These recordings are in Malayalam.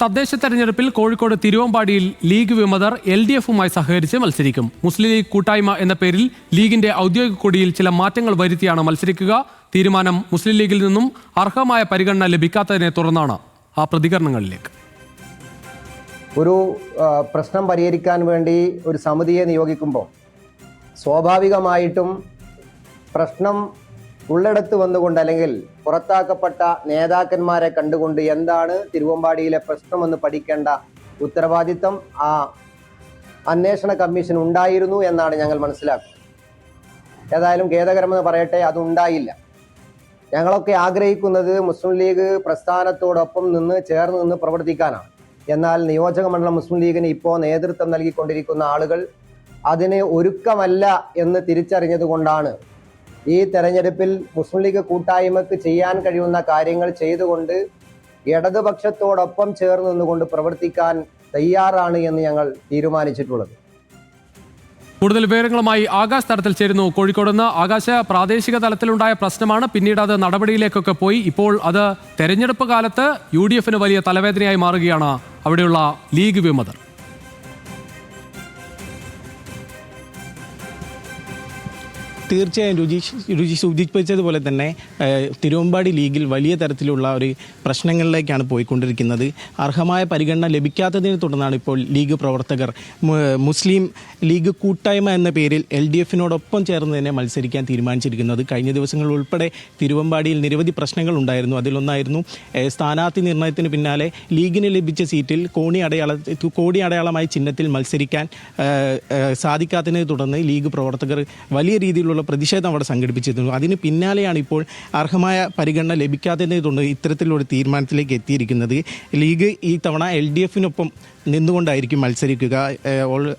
തദ്ദേശ തെരഞ്ഞെടുപ്പിൽ കോഴിക്കോട് തിരുവമ്പാടിയിൽ ലീഗ് വിമതർ എൽ ഡി എഫുമായി സഹകരിച്ച് മത്സരിക്കും. മുസ്ലിം ലീഗ് കൂട്ടായ്മ എന്ന പേരിൽ ലീഗിന്റെ ഔദ്യോഗിക കൊടിയിൽ ചില മാറ്റങ്ങൾ വരുത്തിയാണ് മത്സരിക്കുക. തീരുമാനം മുസ്ലിം ലീഗിൽ നിന്നും അർഹമായ പരിഗണന ലഭിക്കാത്തതിനെ തുടർന്നാണ് ആ പ്രതികരണങ്ങളിലേക്ക്. ഒരു പ്രശ്നം പരിഹരിക്കാൻ വേണ്ടി ഒരു സമിതിയെ നിയോഗിക്കുമ്പോൾ സ്വാഭാവികമായിട്ടും പ്രശ്നം ഉള്ളിടത്ത് വന്നുകൊണ്ട് അല്ലെങ്കിൽ പുറത്താക്കപ്പെട്ട നേതാക്കന്മാരെ കണ്ടുകൊണ്ട് എന്താണ് തിരുവമ്പാടിയിലെ പ്രശ്നമെന്ന് പഠിക്കേണ്ട ഉത്തരവാദിത്തം? ആ അന്വേഷണ കമ്മീഷൻ ഉണ്ടായിരുന്നു എന്നാണ് ഞങ്ങൾ മനസ്സിലാക്കുന്നത്. ഏതായാലും ഖേദകരമെന്ന് പറയട്ടെ അതുണ്ടായില്ല. ഞങ്ങളൊക്കെ ആഗ്രഹിക്കുന്നത് മുസ്ലിം ലീഗ് പ്രസ്ഥാനത്തോടൊപ്പം നിന്ന് ചേർന്ന് നിന്ന് പ്രവർത്തിക്കാനാണ്. എന്നാൽ നിയോജക മണ്ഡലം മുസ്ലിം ലീഗിന് ഇപ്പോൾ നേതൃത്വം നൽകിക്കൊണ്ടിരിക്കുന്ന ആളുകൾ അതിന് ഒരുക്കമല്ല എന്ന് തിരിച്ചറിഞ്ഞത് കൊണ്ടാണ് ഈ തെരഞ്ഞെടുപ്പിൽ മുസ്ലിം ലീഗ് കൂട്ടായ്മക്ക് ചെയ്യാൻ കഴിയുന്ന കാര്യങ്ങൾ ചെയ്തുകൊണ്ട് ഇടതുപക്ഷത്തോടൊപ്പം ചേർന്ന് നിന്നുകൊണ്ട് പ്രവർത്തിക്കാൻ തയ്യാറാണ് എന്ന് ഞങ്ങൾ തീരുമാനിച്ചിട്ടുള്ളത്. കൂടുതൽ വിവരങ്ങളുമായി ആകാശ് തലത്തിൽ ചേരുന്നു. കോഴിക്കോട് നിന്ന് ആകാശ പ്രാദേശിക തലത്തിലുണ്ടായ പ്രശ്നമാണ്. പിന്നീട് അത് നടപടിയിലേക്കൊക്കെ പോയി. ഇപ്പോൾ അത് തെരഞ്ഞെടുപ്പ് കാലത്ത് യു വലിയ തലവേദനയായി മാറുകയാണ് അവിടെയുള്ള ലീഗ് വിമതർ. തീർച്ചയായും രുചി രുചി സൂചിപ്പിച്ചതുപോലെ തന്നെ തിരുവമ്പാടി ലീഗിൽ വലിയ തരത്തിലുള്ള ഒരു പ്രശ്നങ്ങളിലേക്കാണ് പോയിക്കൊണ്ടിരിക്കുന്നത്. അർഹമായ പരിഗണന ലഭിക്കാത്തതിനെ തുടർന്നാണ് ഇപ്പോൾ ലീഗ് പ്രവർത്തകർ മുസ്ലിം ലീഗ് കൂട്ടായ്മ എന്ന പേരിൽ എൽ ഡി എഫിനോടൊപ്പം ചേർന്ന് തന്നെ മത്സരിക്കാൻ തീരുമാനിച്ചിരിക്കുന്നത്. കഴിഞ്ഞ ദിവസങ്ങളിൽ ഉൾപ്പെടെ തിരുവമ്പാടിയിൽ നിരവധി പ്രശ്നങ്ങൾ ഉണ്ടായിരുന്നു. അതിലൊന്നായിരുന്നു സ്ഥാനാർത്ഥി നിർണയത്തിന് പിന്നാലെ ലീഗിന് ലഭിച്ച സീറ്റിൽ കോണി അടയാള കോടി അടയാളമായ ചിഹ്നത്തിൽ മത്സരിക്കാൻ സാധിക്കാത്തതിനെ തുടർന്ന് ലീഗ് പ്രവർത്തകർ വലിയ രീതിയിലുള്ള പ്രതിഷേധം അവിടെ സംഘടിപ്പിച്ചിരുന്നു. അതിന് പിന്നാലെയാണ് ഇപ്പോൾ അർഹമായ പരിഗണന ലഭിക്കാത്തതിനെ തുടർന്ന് ഇത്തരത്തിലുള്ള തീരുമാനത്തിലേക്ക് എത്തിയിരിക്കുന്നത്. ലീഗ് ഈ തവണ എൽ ഡി എഫിനൊപ്പം നിന്നുകൊണ്ടായിരിക്കും മത്സരിക്കുക.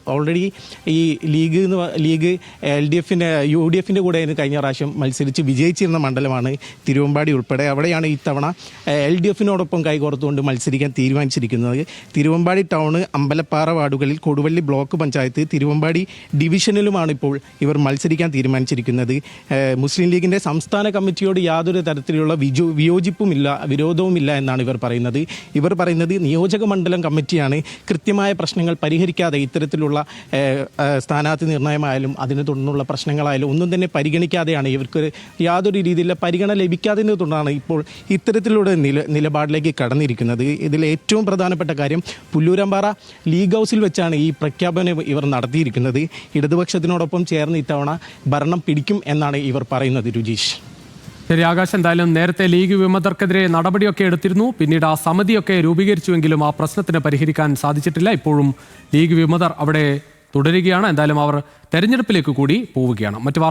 ഓൾറെഡി ഈ ലീഗ് എന്ന് ലീഗ് എൽ ഡി എഫിന്റെ യു ഡി എഫിന്റെ കൂടെ കഴിഞ്ഞ പ്രാവശ്യം മത്സരിച്ച് വിജയിച്ചിരുന്ന മണ്ഡലമാണ് തിരുവമ്പാടി ഉൾപ്പെടെ. അവിടെയാണ് ഇത്തവണ എൽ ഡി എഫിനോടൊപ്പം കൈകോർത്തുകൊണ്ട് മത്സരിക്കാൻ തീരുമാനിച്ചിരിക്കുന്നത്. തിരുവമ്പാടി ടൗണ് അമ്പലപ്പാറ വാർഡുകളിൽ കൊടുവള്ളി ബ്ലോക്ക് പഞ്ചായത്ത് തിരുവമ്പാടി ഡിവിഷനിലുമാണ് ഇപ്പോൾ ഇവർ മത്സരിക്കാൻ തീരുമാനിച്ചിരിക്കുന്നത്. മുസ്ലിം ലീഗിന്റെ സംസ്ഥാന കമ്മിറ്റിയോട് യാതൊരു തരത്തിലുള്ള വിജു വിയോജിപ്പുമില്ല വിരോധവുമില്ല എന്നാണ് ഇവർ പറയുന്നത്. ഇവർ പറയുന്നത് നിയോജക മണ്ഡലം കമ്മിറ്റിയാണ് കൃത്യമായ പ്രശ്നങ്ങൾ പരിഹരിക്കാതെ ഇത്തരത്തിലുള്ള സ്ഥാനാർത്ഥി നിർണയമായാലും അതിനെ തുടർന്നുള്ള പ്രശ്നങ്ങളായാലും ഒന്നും തന്നെ പരിഗണിക്കാതെയാണ് ഇവർക്ക് യാതൊരു രീതിയിലുള്ള പരിഗണന ലഭിക്കാത്തതിനെ തുടർന്നാണ് ഇപ്പോൾ ഇത്തരത്തിലുള്ള നില നിലപാടിലേക്ക് കടന്നിരിക്കുന്നത്. ഇതിൽ ഏറ്റവും പ്രധാനപ്പെട്ട കാര്യം പുല്ലൂരമ്പാറ ലീഗ് ഹൗസിൽ വെച്ചാണ് ഈ പ്രഖ്യാപനം ഇവർ നടത്തിയിരിക്കുന്നത്. ഇടതുപക്ഷത്തിനോടൊപ്പം ചേർന്ന് ഇത്തവണ ഭരണം പിടിക്കും എന്നാണ് ഇവർ പറയുന്നത് രുജീഷ്. ശരി ആകാശ് എന്തായാലും നേരത്തെ ലീഗ് വിമതർക്കെതിരെ നടപടിയൊക്കെ എടുത്തിരുന്നു. പിന്നീട് ആ സമിതിയൊക്കെ രൂപീകരിച്ചുവെങ്കിലും ആ പ്രശ്നത്തിന് പരിഹരിക്കാൻ സാധിച്ചിട്ടില്ല. ഇപ്പോഴും ലീഗ് വിമതർ അവിടെ തുടരുകയാണ്. എന്തായാലും അവർ തെരഞ്ഞെടുപ്പിലേക്ക് കൂടി പോവുകയാണ്. മറ്റു